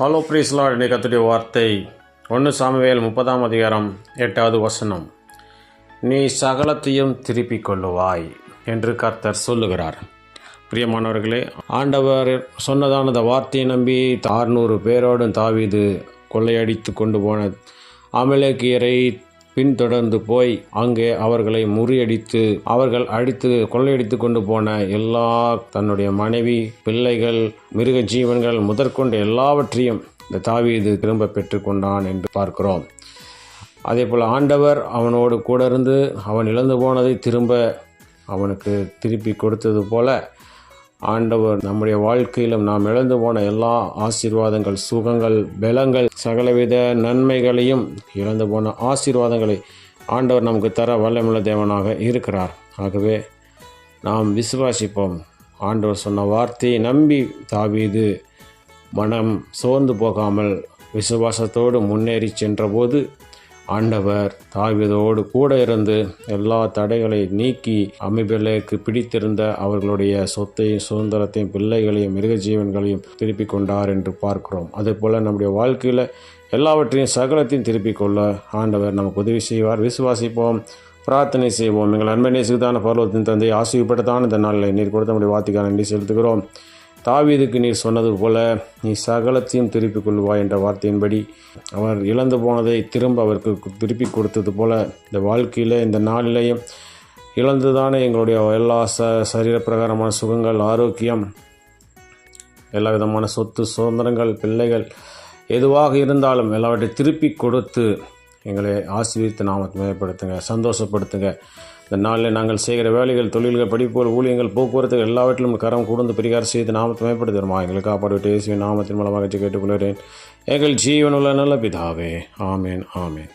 Hello பிரீஸ்லாட் கத்துடைய வார்த்தை ஒன்று சாமுவேல் முப்பதாம் அதிகாரம் எட்டாவது வசனம். நீ சகலத்தையும் திருப்பிக் கொள்ளுவாய் என்று கர்த்தர் சொல்லுகிறார். பிரியமானவர்களே ஆண்டவர் சொன்னதான அந்த வார்த்தையை நம்பி ஆறுநூறு பேரோடும் தாவிது கொள்ளையடித்து கொண்டு போன அமலேக்கியரை பின்தொடர்ந்து போய் அங்கே அவர்களை முறியடித்து அவர்கள் அடித்து கொள்ளையடித்து கொண்டு போன எல்லா தன்னுடைய மனைவி பிள்ளைகள் மிருக ஜீவன்கள் முதற்கொண்டு எல்லாவற்றையும் இந்த தாவீது திரும்ப பெற்றுக்கொண்டான் என்று பார்க்கிறோம். அதே போல் ஆண்டவர் அவனோடு கூட இருந்து அவன் இழந்து போனதை திரும்ப அவனுக்கு திருப்பி கொடுத்தது போல ஆண்டவர் நம்முடைய வாழ்க்கையிலும் நாம் இழந்து போன எல்லா ஆசீர்வாதங்கள் சுகங்கள் பலங்கள் சகலவித நன்மைகளையும் இழந்து போன ஆசீர்வாதங்களை ஆண்டவர் நமக்கு தர வல்லமுள்ள தேவனாக இருக்கிறார். ஆகவே நாம் விசுவாசிப்போம். ஆண்டவர் சொன்ன வார்த்தையை நம்பி தாவீது மனம் சோர்ந்து போகாமல் விசுவாசத்தோடு முன்னேறி சென்றபோது ஆண்டவர் தாவிதோடு கூட இருந்து எல்லா தடைகளை நீக்கி அமைபெலேக்கு பிடித்திருந்த அவர்களுடைய சொத்தையும் சுதந்திரத்தையும் பிள்ளைகளையும் மிருக ஜீவன்களையும் திருப்பி கொண்டார் என்று பார்க்கிறோம். அதுபோல் நம்முடைய வாழ்க்கையில் எல்லாவற்றையும் சகலத்தையும் திருப்பிக் கொள்ள ஆண்டவர் நமக்கு உதவி செய்வார். விசுவாசிப்போம் பிரார்த்தனை செய்வோம். எங்கள் அன்பை பருவத்தின் தந்தை ஆசிரியப்பட்டதான் இந்த நாளில் நீர் கொடுத்த நம்முடைய வார்த்தைக்கான நன்றி செலுத்துகிறோம். தாவீதுக்கு நீர் சொன்னது போல நீ சகலத்தையும் திருப்பிக் கொள்வாய் என்ற வார்த்தையின்படி அவர் இழந்து போனதை திரும்ப அவருக்கு திருப்பி கொடுத்தது போல இந்த வாழ்க்கையில் இந்த நாளிலேயும் இழந்துதானே எங்களுடைய எல்லா ச சரீரப்பிரகாரமான சுகங்கள் ஆரோக்கியம் எல்லா விதமான சொத்து சுதந்திரங்கள் பிள்ளைகள் எதுவாக இருந்தாலும் எல்லாவற்றையும் திருப்பி கொடுத்து எங்களை ஆசீர்வித்து நாமத்தை மேம்படுத்துங்க சந்தோஷப்படுத்துங்க. இந்த நாளில் நாங்கள் செய்கிற வேலைகள் தொழில்கள் படிப்புகள் ஊழியங்கள் போக்குவரத்து எல்லாவற்றிலும் கரம் கூர்ந்து பரிகாரம் செய்து நாமத்தை மேம்படுத்துகிறோமா? எங்களை காப்பாடு இயேசுவின் நாமத்தின் மூலமாக கேட்டுக்கொள்கிறேன் எங்கள் ஜீவனுள்ள நல்ல பிதாவே. ஆமேன் ஆமேன்.